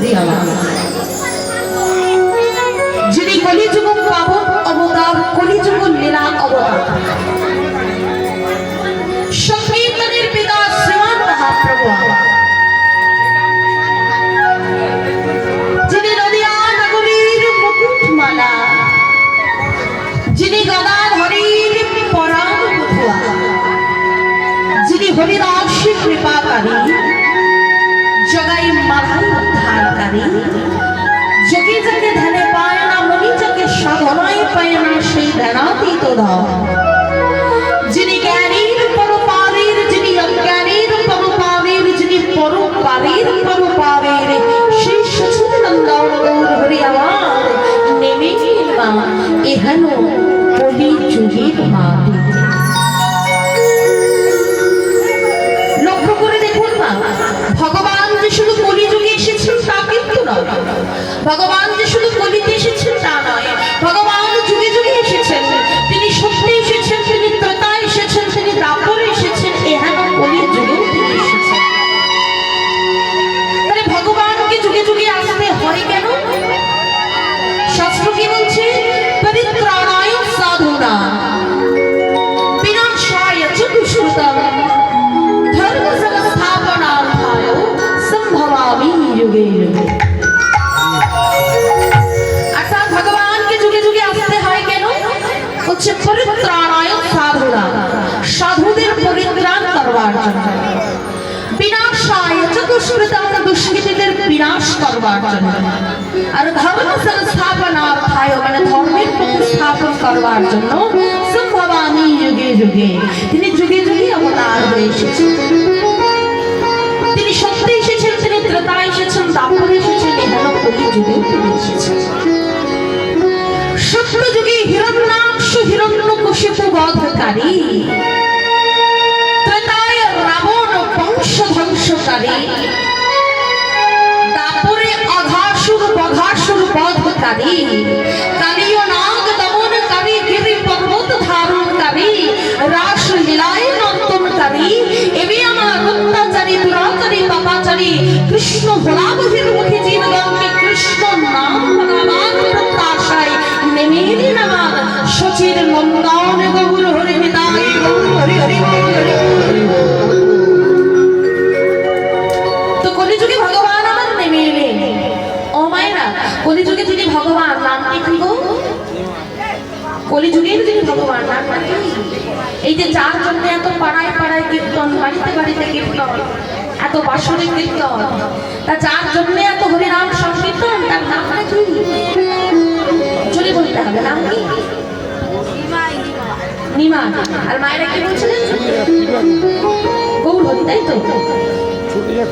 হরি আমার যিনি কলিযুগ ধর যিনি জ্ঞানীর পরপারের, যিনি অজ্ঞানীর পরপারের, যিনি পরপারের পরপারের সেই সচিদানন্দন গৌর হরি আমার, নেমে এহেন কলি যুগের মাটিতে লক্ষ্য করে দেখুন না ভগবান যে শুধু কলিযুগে এসেছেন তা কিন্তু নয়। ভগবান যে শুধু কলিতে এসেছেন তা হচ্ছে পরিত্রাণায় সাধুনা। সাধুদের পরিত্রাণ করবার জন্য। বিনাশায় চ দুষ্কৃতম দুষ্কৃতীদের বিনাশ করবার জন্য। আর ধর্ম সংস্থাপনার্থায় মানে ধর্মের প্রতিস্থাপন করবার জন্য সম্ভবামি যুগে যুগে তিনি যুগে যুগে অবতার হয়ে এসেছেন। তিনি সত্যি এসেছেন, তিনি ত্রেতা এসেছেন দাপরে এসেছেন, এহেন কলি তিনি এসেছেন। হিরণ্যাক্ষ হিরণ্য কশিপু বধকারী ত্রেতায় রাবণ বংশ ধ্বংসকারী দাপরে অঘাসুর বঘাসুর বধকারী। কালীয় নাগ দমনকারী গিরি পর্বত ধারণকারী। রাস লীলায় নর্তনকারী। এবি আমার অত্যাচারী দুরাচারী, পাপাচারী। কৃষ্ণ ভোলাবহির মুখী জীবগণকে কৃষ্ণ নাম ভগবান প্রত্যাশায় নেমে তো কলিযুগে ভগবান আমার কলিযুগে যিনি ভগবান নামটি কি যিনি ভগবান এই যে যার জন্য এত পাড়ায় পাড়ায় কীর্তন, বাড়িতে বাড়িতে কীর্তন, এত বাসনে কীর্তন, তা যার জন্য এত হরিনাম সংকীর্তন, তার নামটা কি?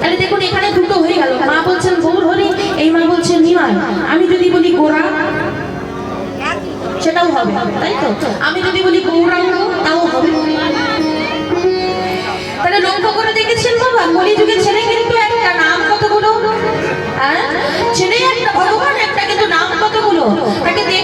তাহলে দেখুন, এখানে দুটো হয়ে গেল মা বলছেন, গৌর হরি। এই মা বলছেন, নিমাই। আমি যদি বলি, গোরা। সেটাও হবে, তাই তো? আমি যদি বলি, গৌরাঙ্গ, তাও হবে। তাহলে লক্ষ্য করে দেখেছেন বাবা? কলিযুগের ছেলে কিন্তু একটা নাম কতগুলো? হ্যাঁ? ছেলে একটা, ভগবান একটা, কিন্তু নাম কতগুলো? তাকে দেখতে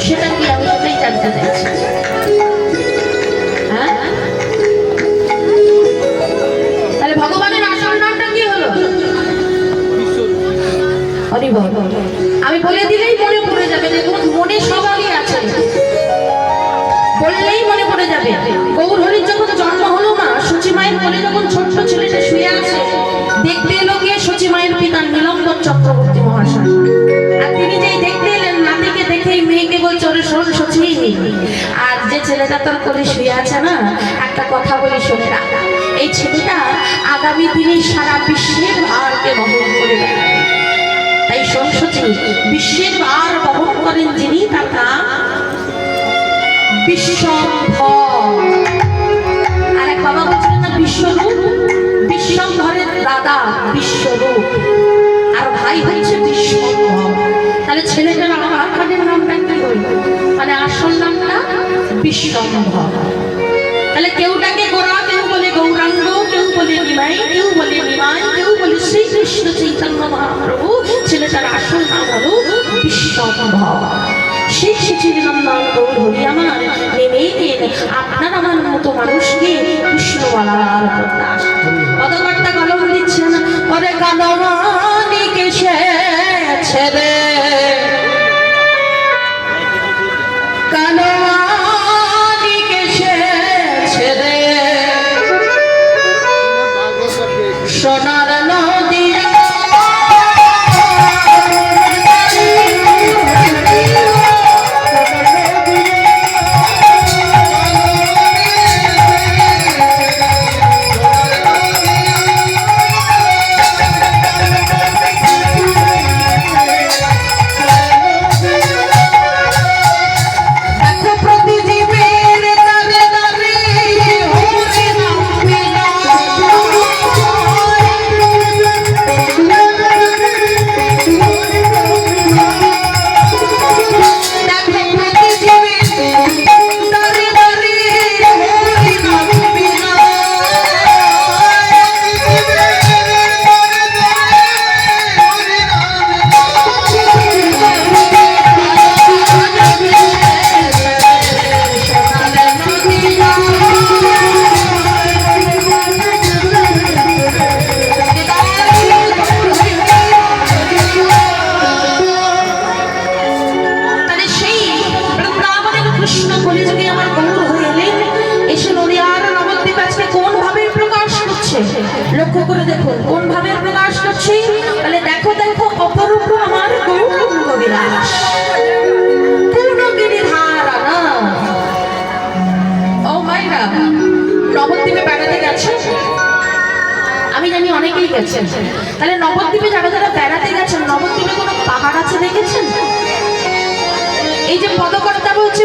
সেটা কি আমি হ্যাঁ? আমি বলে দিলেই মনে পড়ে যাবে দেখুন মনে সবারই আছে। বললেই মনে পড়ে যাবে। গৌর হরির যখন জন্ম হলো না সূচি মায়ের কোলে যখন ছোট্ট ছেলেটা আর যে ছেলেটা তোর কোলে শুয়ে আছে না, একটা কথা বলি শোনে রাখ। এই ছেলেটা আগামী দিনে সারা বিশ্বের ভারকে বহন করে তাই শোন বিশ্বের ভার বহন করেন যিনি, তার নাম আর এক বিশ্বরূপ? আর ভাই হচ্ছে বিশ্বম্ভর তাহলে ছেলেটার বিশ্বম্ভর তাহলে কেউটাকে গোরা কেউ বলে গৌরাঙ্গ, কেউ বলে নিমাই, কেউ বলে নিমাই, কেউ বলে শ্রীকৃষ্ণ চৈতন্য মহাপ্রভু, ছেলেটার আসল নাম হলো বিশ্বম্ভর সেই সচিনন্দন গৌর হরি আমার, নেমে আপনার আমার মতো মানুষকে কৃষ্ণ বলার প্রত্যাশ সোনার করছে লক্ষ্য করে দেখুন কোন ভাবে প্রকাশ করছে? তাহলে দেখো দেখো, অপরূপ আমার গৌরঙ্গ বিলাস নবদ্বীপে বেড়াতে গেছে? আমি জানি অনেকেই গেছেন। তাহলে নবদ্বীপে যারা যারা বেড়াতে গেছেন, নবদ্বীপে কোনো পাহাড় আছে দেখেছেন? এই যে পদকর্তা বলছে